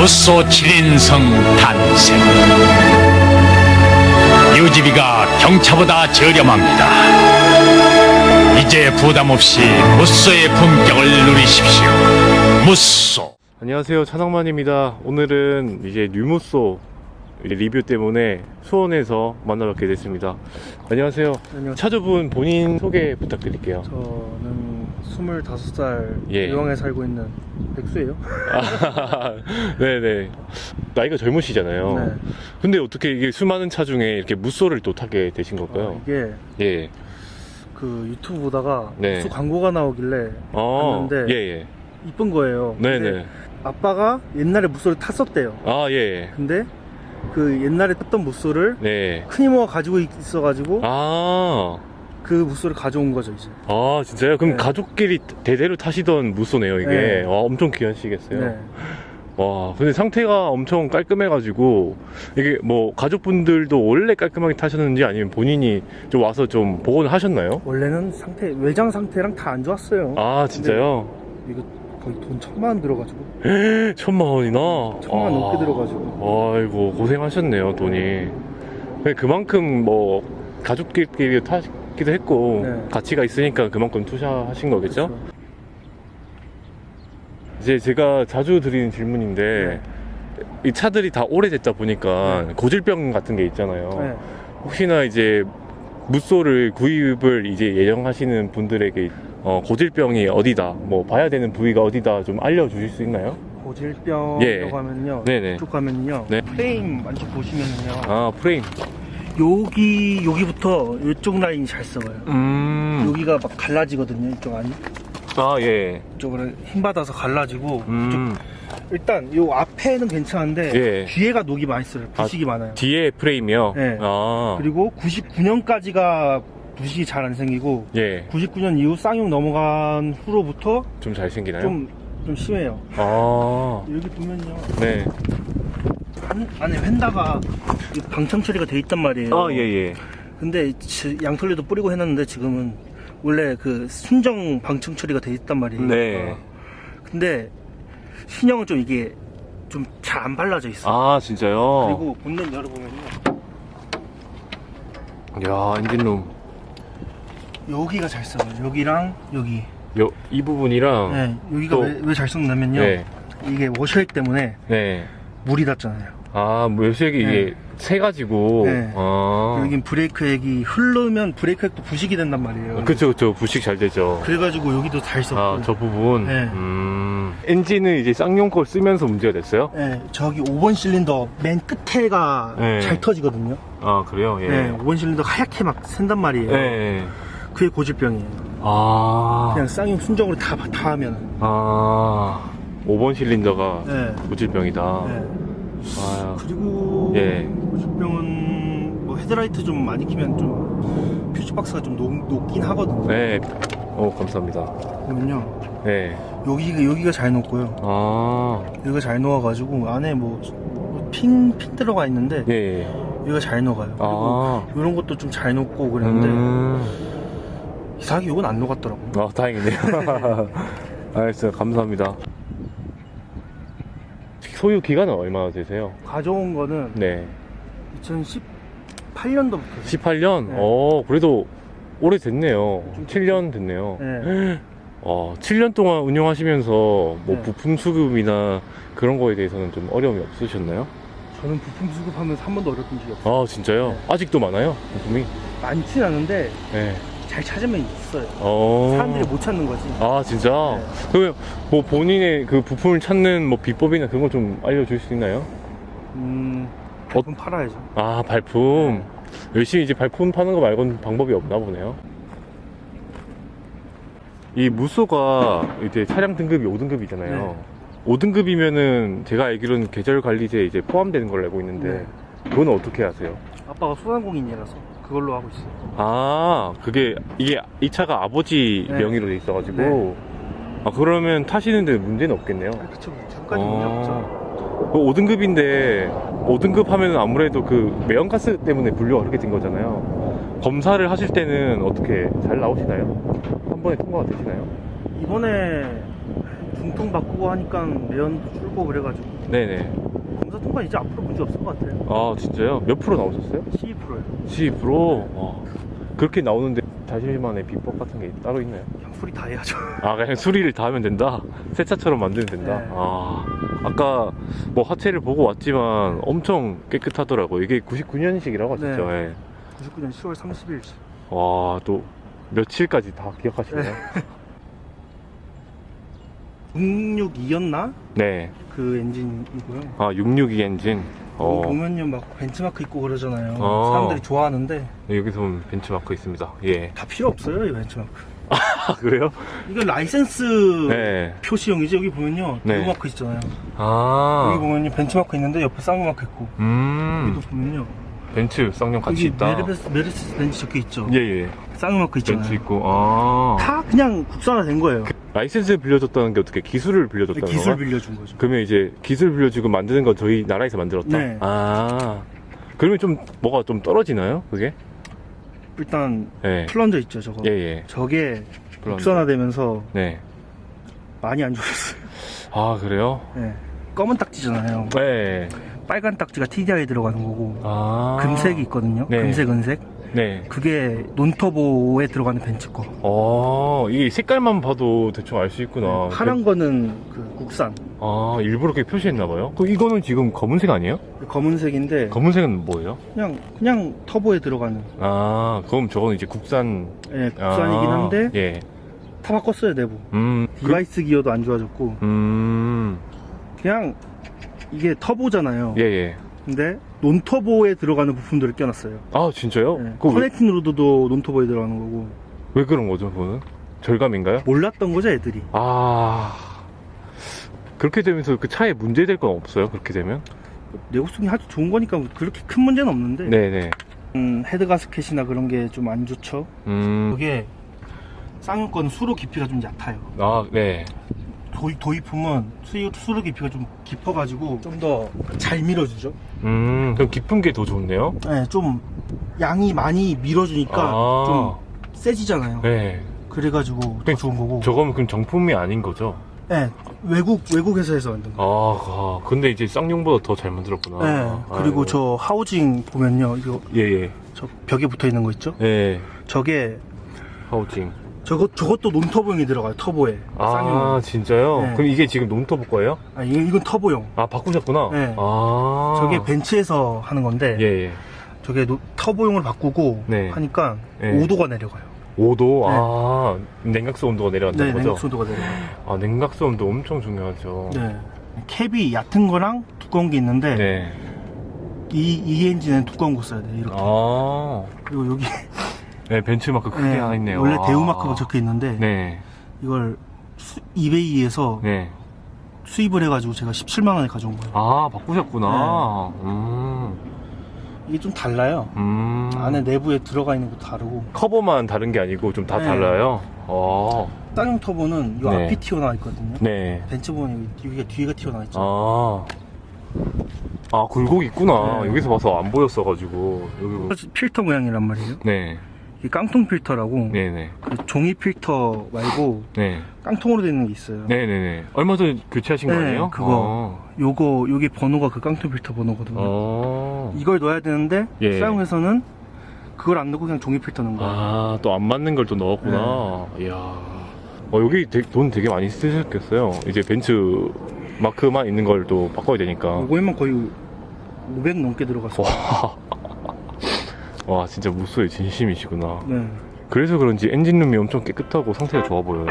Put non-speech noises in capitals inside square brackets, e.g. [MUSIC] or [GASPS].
무소 7인성 탄생. 유지비가 경차보다 저렴합니다. 이제 부담 없이 무소의 품격을 누리십시오. 무소. 안녕하세요. 차상만입니다. 오늘은 이제 뉴무소 리뷰 때문에 수원에서 만나뵙게 됐습니다. 안녕하세요. 안녕하세요. 차주분 본인 소개 부탁드릴게요. 저는 25살 예. 유황에 살고 있는 백수예요. 아, [LAUGHS] 네네 나이가 젊으시잖아요 네. 근데 어떻게 이게 수많은 차 중에 이렇게 무소를 또 타게 되신 아, 걸까요? 이게 예. 그 유튜브 보다가 네. 무슨 광고가 나오길래 아, 봤는데 예, 예. 이쁜 거예요. 근데 네네. 아빠가 옛날에 무소를 탔었대요. 아, 예, 예. 근데 그 옛날에 탔던 무소를 네. 큰 이모가 가지고 있어가지고 아, 그 무소를 가져온 거죠 이제. 아, 진짜요? 그럼 네. 가족끼리 대대로 타시던 무소네요, 이게. 네. 와, 엄청 귀하시겠어요. 네. 와, 근데 상태가 엄청 깔끔해가지고, 이게 뭐, 가족분들도 원래 깔끔하게 타셨는지 아니면 본인이 좀 와서 좀 복원을 하셨나요? 원래는 상태 외장 상태랑 다 안 좋았어요. 아, 진짜요? 이거 거의 돈 천만 원 들어가지고 [GASPS] 천만 원이나? 천만 원 아, 넘게 들어가지고. 아이고, 고생하셨네요, 돈이. 그만큼 뭐, 가족끼리 타 기도 했고, 네. 가치가 있으니까 그만큼 투자하신 거겠죠? 그래서 이제 제가 자주 드리는 질문인데, 이 차들이 다 오래됐다 보니까 네. 고질병 같은 게 있잖아요. 네. 혹시나 이제 무소를 구입을 이제 예정하시는 분들에게 어, 고질병이 어디다, 뭐 봐야 되는 부위가 어디다 좀 알려주실 수 있나요? 고질병이라고 예. 하면요. 네네. 이쪽 가면요. 네. 프레임 만져 보시면요. 아 프레임. 여기 여기부터 이쪽 라인이 잘 썩어요. 음. 여기가 막 갈라지거든요. 이쪽 안이. 아 예. 이쪽으로 힘 받아서 갈라지고. 음. 이쪽- 일단 요 앞에는 괜찮은데 예. 뒤에가 녹이 많이 있어요. 부식이 많아요. 뒤에 프레임이요. 네. 아. 그리고 99년까지가 부식이 잘 안 생기고 예. 99년 이후 쌍용 넘어간 후로부터 좀 잘 생기나요? 좀, 좀 심해요. 아. 여기 보면요. 네. 안, 안에 휀다가 이 방청 처리가 돼 있단 말이에요. 아 예 예. 근데 지- 양털리도 뿌리고 해놨는데 지금은 원래 그 순정 방청 처리가 돼 있단 말이에요. 네. 어. 근데 신형은 좀 이게 좀 잘 안 발라져 있어. 아 진짜요? 그리고 본넷 열어보면요. 야 엔진룸. 여기가 잘 썩어요. 여기랑 여기. 요, 이 부분이랑. 네, 여기가 또- 왜 잘 썩냐면요. 네. 이게 워셔액 때문에 네. 물이 닿잖아요. 아, 묘색이 이게 세 가지고. 네. 아. 여긴 브레이크액이 흐르면 브레이크액도 부식이 된단 말이에요. 그쵸, 그쵸. 부식 잘 되죠. 그래가지고 여기도 잘 썩고. 아, 저 부분. 네. 음. 엔진은 이제 쌍용 걸 쓰면서 문제가 됐어요? 네, 저기 5번 실린더 맨 끝에가 네. 잘 터지거든요. 아, 그래요? 예. 네, 5번 실린더 하얗게 막 샌단 말이에요. 네. 그게 고질병이에요. 아. 그냥 쌍용 순정으로 다, 다 하면. 아. 5번 실린더가 네. 고질병이다. 네. 아. 그리고 예. 고질병은 뭐 헤드라이트 좀 많이 키면 좀 퓨즈박스가 좀 녹, 녹긴 하거든요. 네. 어, 감사합니다. 보면요. 네. 여기가, 여기가 잘 녹고요. 아. 여기가 잘 녹아가지고 안에 뭐, 핀, 핀 들어가 있는데 예. 여기가 잘 녹아요. 그리고 아. 이런 것도 좀 잘 녹고 그랬는데 음. 이상하게 이건 안 녹았더라고요. 아, 다행이네요. [LAUGHS] 알겠어요. 감사합니다. 소유 기간은 얼마나 되세요? 가져온 거는 네. 2018년도부터 18년? 네. 어, 그래도 오래됐네요. 7년 됐네요. 네. [GASPS] 어, 7년 동안 운영하시면서 뭐 네. 부품 수급이나 그런 거에 대해서는 좀 어려움이 없으셨나요? 저는 부품 수급하면서 한 번도 어렸던 적이 없어요. 아, 진짜요? 네. 아직도 많아요? 부품이? 많진 않은데 네. 잘 찾으면 있어요. 어. 사람들이 못 찾는 거지. 아, 진짜? 네. 그러면 뭐 본인의 그 부품을 찾는 뭐 비법이나 그런 거좀 알려줄 수 있나요? 음, 어? 부품 팔아야죠. 아, 발품. 열심히 이제 발품 파는 거 말고는 방법이 없나 보네요. 이 무소가 이제 차량 등급이 5등급이잖아요. 네. 5등급이면은 제가 알기로는 계절 관리제에 이제 포함되는 걸로 알고 있는데 네. 그건 어떻게 하세요? 아빠가 소상공인이라서 그걸로 하고 있어요. 아, 그게 이게 이 차가 아버지 네. 명의로 돼 있어가지고 네. 아 그러면 타시는데 문제는 없겠네요. 아, 그쵸. 지금까지 문제 없죠. 5등급인데 5등급 하면 아무래도 그 매연가스 때문에 분류가 그렇게 된 거잖아요. 검사를 하실 때는 어떻게 잘 나오시나요? 한 번에 통과가 되시나요? 이번에 중통 바꾸고 하니까 매연도 줄고 그래가지고 네네. 검사 통과 이제 앞으로 문제 없을 것 같아요. 아 진짜요? 몇 프로 나오셨어요? 12%예요. 12%? 와. 그렇게 나오는데 자신만의 비법 같은 게 따로 있나요? 그냥 소리 다 해야죠. 아 그냥 수리를 다 하면 된다? 새 차처럼 만들면 된다? 네. 아 아까 뭐 하체를 보고 왔지만 엄청 깨끗하더라고 이게 99년식이라고 하셨죠? 네. 99년 10월 30일. 와또 며칠까지 다 기억하시네요? 662였나? 네. 그 엔진이고요. 아 662 엔진 여기 어 보면요 막 벤츠마크 있고 그러잖아요. 어. 사람들이 좋아하는데 여기서 보면 벤츠마크 있습니다 예. 다 필요 없어요 이 벤츠마크. [LAUGHS] 아 그래요? 이거 라이센스 네. 표시용이지 여기 보면요 네. 대우마크 있잖아요. 아 여기 보면요 벤츠마크 있는데 옆에 쌍용마크 있고 음 여기도 보면요 벤츠 쌍용 같이 여기 있다 메르세스, 메르세스 벤츠 적혀 있죠. 예 예 쌍용마크 있잖아요. 벤츠 있고 아 다 그냥 국산화 된 거예요. 라이센스 빌려줬다는 게 어떻게 기술을 빌려줬다는 기술 건가? 빌려준 거죠. 그러면 이제 기술 빌려주고 만드는 건 저희 나라에서 만들었다. 네. 아 그러면 좀 뭐가 좀 떨어지나요? 그게? 일단 예. 플런저 있죠 저거. 예 예. 저게 그런- 국산화되면서 네. 많이 안 좋았어요. 아 그래요? 네. 검은 딱지잖아요. 네. 빨간 딱지가 TDI에 들어가는 거고 아 금색이 있거든요. 네. 금색, 은색. 네. 그게 논터보에 들어가는 벤츠 거. 어 이게 색깔만 봐도 대충 알 수 있구나. 파란 거는 그 국산. 아 일부러 그렇게 표시했나 봐요. 그 이거는 지금 검은색 아니에요? 검은색인데 검은색은 뭐예요? 그냥 그냥 터보에 들어가는 아 그럼 저거는 이제 국산. 예, 국산이긴 아, 한데 예. 다 바꿨어요 내부. 음. 그, 디바이스 기어도 안 좋아졌고 음. 그냥 이게 터보잖아요. 예 예. 근데 논터보에 들어가는 부품들을 껴놨어요. 아 진짜요? 예, 그거 왜, 커넥팅 로드도 논터보에 들어가는 거고 왜 그런 거죠, 그거는? 절감인가요? 몰랐던 거죠 애들이. 아 그렇게 되면서 그 차에 문제 될 건 없어요 그렇게 되면 내구성이 아주 좋은 거니까 그렇게 큰 문제는 없는데 네네 음, 헤드 가스켓이나 그런 게 좀 안 좋죠. 음아네 그게 쌍용 거는 수로 깊이가 좀 얕아요. 아, 네. 도입, 도입 품은 수로, 수로 깊이가 좀 깊어가지고 좀 더 잘 밀어주죠. 음 그럼 깊은 게 더 좋네요 네, 좀 양이 많이 밀어주니까 아. 좀 세지잖아요. 네 그래가지고 더 좋은 거고. 저거는 그럼 정품이 아닌 거죠 네, 외국 외국에서 해서 만든 거. 아, 아 근데 이제 쌍용보다 더 잘 만들었구나 네, 그리고 아이고. 저 하우징 보면요, 이거 예예 저 벽에 붙어 있는 거 있죠? 예 저게 하우징 저거 저것도 논터보용이 들어가요. 터보에. 아 쌍용. 진짜요? 네. 그럼 이게 지금 논터보 거예요? 아, 이건, 이건 터보용. 아 바꾸셨구나 네. 아 저게 벤츠에서 하는 건데 예 예 저게 노- 터보용을 바꾸고 네. 하니까 네. 5도가 내려가요. 5도 아 냉각수 온도가 내려간다는 네, 거죠? 냉각수도가 내려가요. 아 냉각수 온도 엄청 중요하죠 네. 캡이 얕은 거랑 두꺼운 게 있는데 네. 이, 이 엔진은 두꺼운 거 써야 돼 이렇게. 아, 그리고 여기 네, 벤츠마크 크게 네, 하나 있네요. 원래 아. 대우마크가 적혀 있는데 네, 이걸 수- 이베이에서 네. 수입을 해가지고 제가 17만 원에 가져온 거예요. 아, 바꾸셨구나. 네. 음, 이게 좀 달라요. 음. 안에 내부에 들어가 있는 것도 다르고 커버만 다른 게 아니고 좀 다 네. 달라요. 어, 쌍용 터보는 이 네. 앞이 튀어나와 있거든요. 네. 벤츠 보면 여기- 여기가 뒤가 튀어나와 있죠. 아, 아, 굴곡 있구나. 네. 여기서 봐서 안 보였어가지고. 여기, 보- 필터 모양이란 말이에요. 네, 이 깡통 필터라고 네네. 그 종이 필터 말고 네. 깡통으로 되어 있는 게 있어요. 네네네. 얼마 전에 교체하신 거 네, 아니에요? 그거. 요거 요게 번호가 그 깡통 필터 번호거든요. 어. 이걸 넣어야 되는데 예. 사용해서는 그걸 안 넣고 그냥 종이 필터 넣은 거예요. 아, 또 안 맞는 걸 또 넣었구나. 네. 이야. 어, 여기 되- 돈 되게 많이 쓰셨겠어요. 이제 벤츠 마크만 있는 걸 또 바꿔야 되니까. 요거에만 거의 500 넘게 들어갔어요. 와. 와, 진짜 무쏘의 진심이시구나. 네. 그래서 그런지 엔진룸이 엄청 깨끗하고 상태가 좋아 보여요.